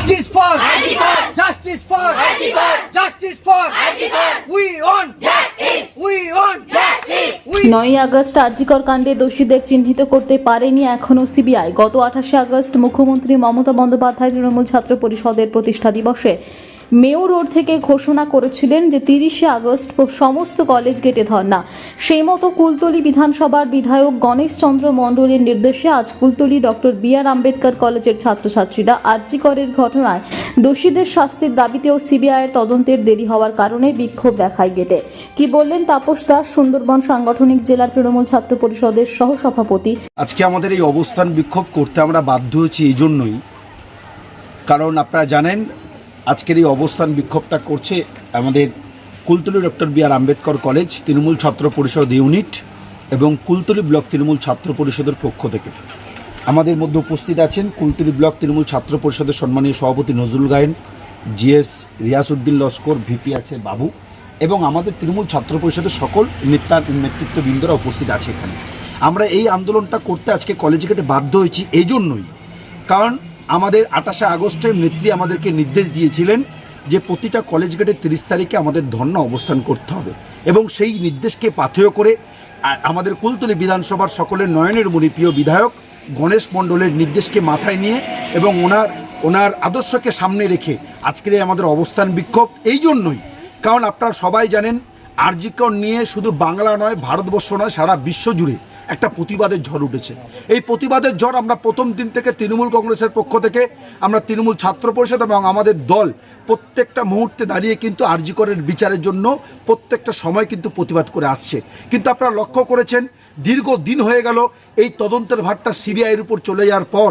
Justice for Justice for Justice for We want Justice. We want Justice. নয় August RG Kar কাণ্ডে দোষীদের চিহ্নিত করতে পারেনি এখনও সিবিআই। গত আঠাশে আগস্ট মুখ্যমন্ত্রী মমতা বন্দ্যোপাধ্যায় তৃণমূল ছাত্র পরিষদের প্রতিষ্ঠা দিবসে মেয়র রোড থেকে ঘোষণা করেছিলেন যে তিরিশে আগস্ট সমস্ত কলেজ গেটে ধর্না সেই মতো কুলতলি বিধানসভার বিধায়ক গণেশ চন্দ্র মণ্ডলের নির্দেশে আজ Kultali doctor B R Ambedkar কলেজের ছাত্রছাত্রীরা আরজিকরের ঘটনায় দোষীদের শাস্তির দাবিতেও সিবিআইয়ের তদন্তের দেরি হওয়ার কারণে বিক্ষোভ দেখায় গেটে। কি বললেন তাপস দাস, সুন্দরবন সাংগঠনিক জেলার তৃণমূল ছাত্র পরিষদের সহসভাপতি। আজকে আমাদের এই অবস্থান বিক্ষোভ করতে আমরা বাধ্য হয়েছি এই জন্যই। কারণ আপনারা জানেন আজকের এই অবস্থান বিক্ষোভটা করছে আমাদের Kultali doctor B R Ambedkar college Trinamool Chhatra Parishad unit এবং কুলতলি ব্লক তৃণমূল ছাত্র পরিষদের পক্ষ থেকে। আমাদের মধ্যে উপস্থিত আছেন কুলতলি ব্লক তৃণমূল ছাত্র পরিষদের সম্মানীয় সভাপতি নজরুল গায়েন, জিএস রিয়াসউদ্দিন লস্কর, ভিপি আছে বাবু এবং আমাদের তৃণমূল ছাত্র পরিষদের সকল নেতা নেতৃত্ববৃন্দরা উপস্থিত আছে এখানে। আমরা এই আন্দোলনটা করতে আজকে কলেজ গেটে বাধ্য হয়েছি এই জন্যই কারণ আমাদের আঠাশে আগস্টের নেত্রী আমাদেরকে নির্দেশ দিয়েছিলেন যে প্রতিটা কলেজ গেটে তিরিশ তারিখে আমাদের ধর্ণা অবস্থান করতে হবে। এবং সেই নির্দেশকে পাথেয় করে আমাদের কুলতলি বিধানসভার সকলের নয়নের প্রিয় বিধায়ক গণেশ মণ্ডলের নির্দেশকে মাথায় নিয়ে এবং ওনার ওনার আদর্শকে সামনে রেখে আজকের আমাদের অবস্থান বিক্ষোভ, এই জন্যই। কারণ আপনারা সবাই জানেন, আরজিকর নিয়ে শুধু বাংলা নয়, ভারতবর্ষ নয়, সারা বিশ্ব জুড়ে একটা প্রতিবাদের ঝড় উঠেছে। এই প্রতিবাদের ঝড় আমরা প্রথম দিন থেকে তৃণমূল কংগ্রেসের পক্ষ থেকে আমরা তৃণমূল ছাত্র পরিষদ এবং আমাদের দল প্রত্যেকটা মুহূর্তে দাঁড়িয়ে কিন্তু আরজিকরের বিচারের জন্য, প্রত্যেকটা সময় কিন্তু প্রতিবাদ করে আসছে। কিন্তু আপনারা লক্ষ্য করেছেন দীর্ঘ দিন হয়ে গেল, এই তদন্তের ভারটা সিবিআইয়ের উপর চলে যাওয়ার পর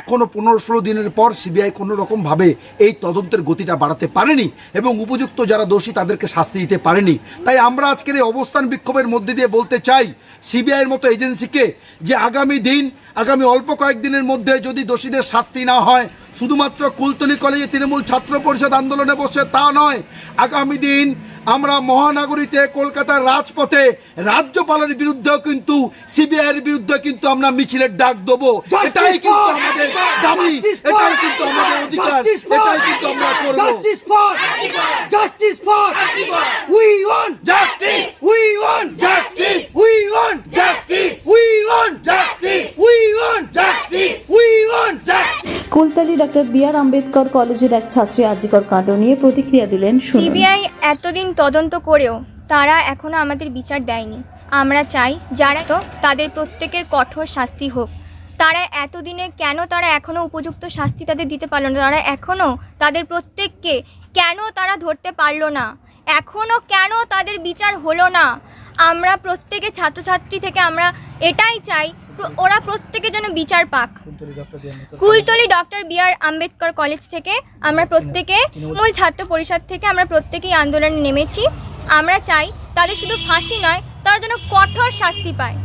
এখনও পনেরো ষোলো দিনের পর সিবিআই কোনো রকমভাবে এই তদন্তের গতিটা বাড়াতে পারেনি এবং উপযুক্ত যারা দোষী তাদেরকে শাস্তি দিতে পারেনি। তাই আমরা আজকের এই অবস্থান বিক্ষোভের মধ্যে দিয়ে বলতে চাই, সিবিআইয়ের মতো এজেন্সিকে যে আগামী দিন, আগামী অল্প কয়েকদিনের মধ্যে যদি দোষীদের শাস্তি না হয় শুধুমাত্র কুলতলি কলেজে তৃণমূল ছাত্র পরিষদ আন্দোলনে বসে তা নয় আগামী দিন আমরা মহানগরীতে কলকাতার রাজপথে রাজ্যপালের বিরুদ্ধেও কিন্তু সিবিআইয়ের বিরুদ্ধে কিন্তু আমরা মিছিলের ডাক দেবো। এটাই কিন্তু আমাদের দাবি। এটাই কিন্তু আমাদের অধিকার। এটাই কিন্তু আমরা করব। Justice for Justice for We want Justice! We want Justice! We want Justice! We want Justice! We want Justice! We want Justice Kultali doctor B R Ambedkar কলেজের এক ছাত্রী আরজিকর কাণ্ড নিয়ে প্রতিক্রিয়া দিলেন সিবিআই এতদিন তদন্ত করেও তারা এখনও আমাদের বিচার দেয়নি। আমরা চাই যারা তো তাদের প্রত্যেকের কঠোর শাস্তি হোক। তারা এতদিনে কেন তারা এখনও উপযুক্ত শাস্তি তাদের দিতে পারল না? তারা এখনও তাদের প্রত্যেককে কেন তারা ধরতে পারল না? এখনও কেন তাদের বিচার হলো না? আমরা প্রত্যেকে ছাত্রছাত্রী থেকে আমরা এটাই চাই ওরা প্রত্যেকে যেন বিচার পাক। Kultali doctor B R Ambedkar college থেকে আমরা প্রত্যেকে মূল ছাত্র পরিষদ থেকে আমরা প্রত্যেকেই আন্দোলনে নেমেছি। আমরা চাই তাদের শুধু ফাঁসি নয় তারা যেন কঠোর শাস্তি পায়।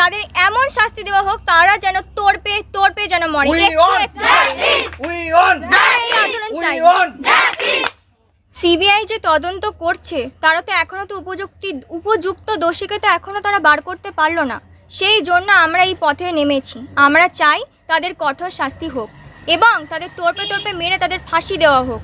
তাদের এমন শাস্তি দেওয়া হোক তারা যেন তোরপে তোরপে যেন মরে। সিবিআই যে তদন্ত করছে তারা তো এখনও তো উপযুক্তি উপযুক্ত দোষীকে তো এখনও তারা বার করতে পারল না। সেই জন্য আমরা এই পথে নেমেছি। আমরা চাই তাদের কঠোর শাস্তি হোক এবং তাদের তোরপে তোরপে মেরে তাদের ফাঁসি দেওয়া হোক।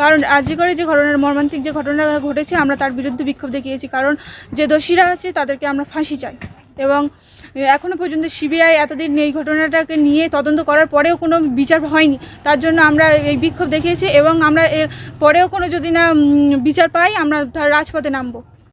কারণ আজিগরে যে ঘটনার মর্মান্তিক যে ঘটনা ঘটেছে আমরা তার বিরুদ্ধে বিক্ষোভ দেখিয়েছি। কারণ যে দোষীরা আছে তাদেরকে আমরা ফাঁসি চাই। এবং এখনও পর্যন্ত সিবিআই এতদিন এই ঘটনাটাকে নিয়ে তদন্ত করার পরেও কোনো বিচার হয়নি। তার জন্য আমরা এই বিক্ষোভ দেখিয়েছি এবং আমরা এর পরেও কোনো যদি না বিচার পাই, আমরা তার রাজপথে নামবো।